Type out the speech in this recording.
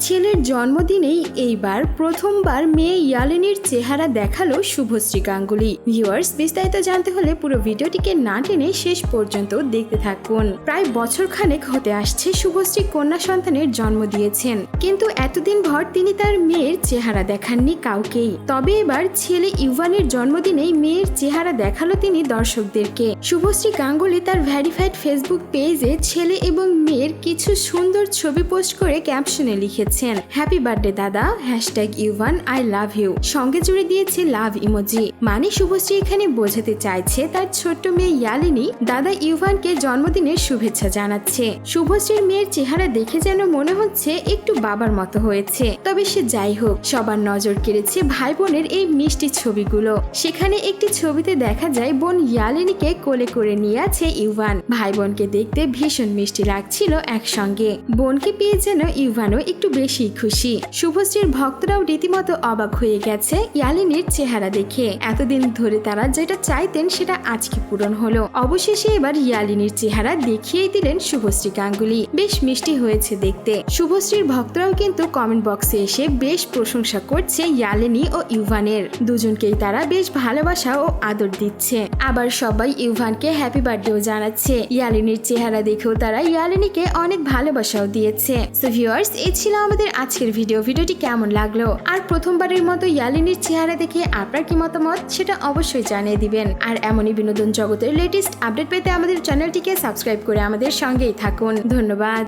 ছেলের জন্মদিনেই এইবার প্রথমবার মেয়ে ইয়ালিনীর চেহারা দেখাল শুভশ্রী গাঙ্গুলি। ভিউয়ার্স, বিস্তারিত জানতে হলে পুরো ভিডিওটিকে না টেনে শেষ পর্যন্ত দেখতে থাকুন। প্রায় বছর খানেক হতে আসছে শুভশ্রী কন্যা সন্তানের জন্ম দিয়েছেন। কিন্তু এতদিন ভর তিনি তার মেয়ের চেহারা দেখাননি কাউকেই। তবে এবার ছেলে ইউভানের জন্মদিনেই মেয়ের চেহারা দেখাল তিনি দর্শকদেরকে। শুভশ্রী গাঙ্গুলি তার ভ্যারিফাইড ফেসবুক পেজে ছেলে এবং মেয়ের কিছু সুন্দর ছবি পোস্ট করে ক্যাপশনে লিখেছেন হ্যাপি বার্থডে দাদা। Hashtag Yuvan I love you সঙ্গে জুড়ে দিয়েছে লাভ ইমোজি মানে শুভশ্রী এখানে বোঝাতে চাইছে তার ছোট্ট মেয়ে ইয়ালিনী দাদা ইউভানকে জন্মদিনের শুভেচ্ছা জানাচ্ছে। শুভশ্রীর মেয়ের চেহারা দেখে যেন মনে হচ্ছে একটু বাবার মতো হয়েছে। তবে সে যাই হোক, সবার নজর কেড়েছে ভাই বোনের এই মিষ্টি ছবিগুলো। সেখানে একটি ছবিতে দেখা যায়, বোন ইয়ালিনীকে কোলে করে নিয়ে আছে ইউভান ভাই বোনকে দেখতে ভীষণ মিষ্টি লাগছিল একসঙ্গে। বোনকে পেয়ে যেন ইউভানও একটু বেশি খুশি। শুভশ্রীর ভক্তরাও রীতিমতো অবাক হয়ে গেছে ইয়ালিনীর চেহারা দেখে। এতদিন ধরে তারা যেটা চাইতেন সেটা আজকে পূরণ হলো। অবশেষে এবার ইয়ালিনীর চেহারা দেখিয়েই দিলেন শুভশ্রী গাঙ্গুলি। বেশ মিষ্টি হয়েছে দেখতে। শুভশ্রীর ভক্তরাও কিন্তু কমেন্ট বক্সে এসে বেশ প্রশংসা করছে ইয়ালিনী ও ইউভানের। দুজনকেই তারা বেশ ভালোবাসা ও আদর দিচ্ছে। আবার সবাই ইউভানকে হ্যাপি বার্থডেও জানাচ্ছে। ইয়ালিনীর চেহারা দেখেও তারা ইয়ালিনীকে অনেক ভালোবাসাও দিয়েছে। সো ভিউয়ার্স এই ছিল আমাদের আজকের ভিডিও ভিডিওটি কেমন লাগল? আর প্রথমবারের মতো ইয়ালিনীর চেহারা দেখে আপনার কি মতামত সেটা অবশ্যই জানিয়ে দিবেন। আর এমনই বিনোদন জগতের লেটেস্ট আপডেট পেতে আমাদের চ্যানেলটিকে সাবস্ক্রাইব করে আমাদের সঙ্গেই থাকুন। ধন্যবাদ।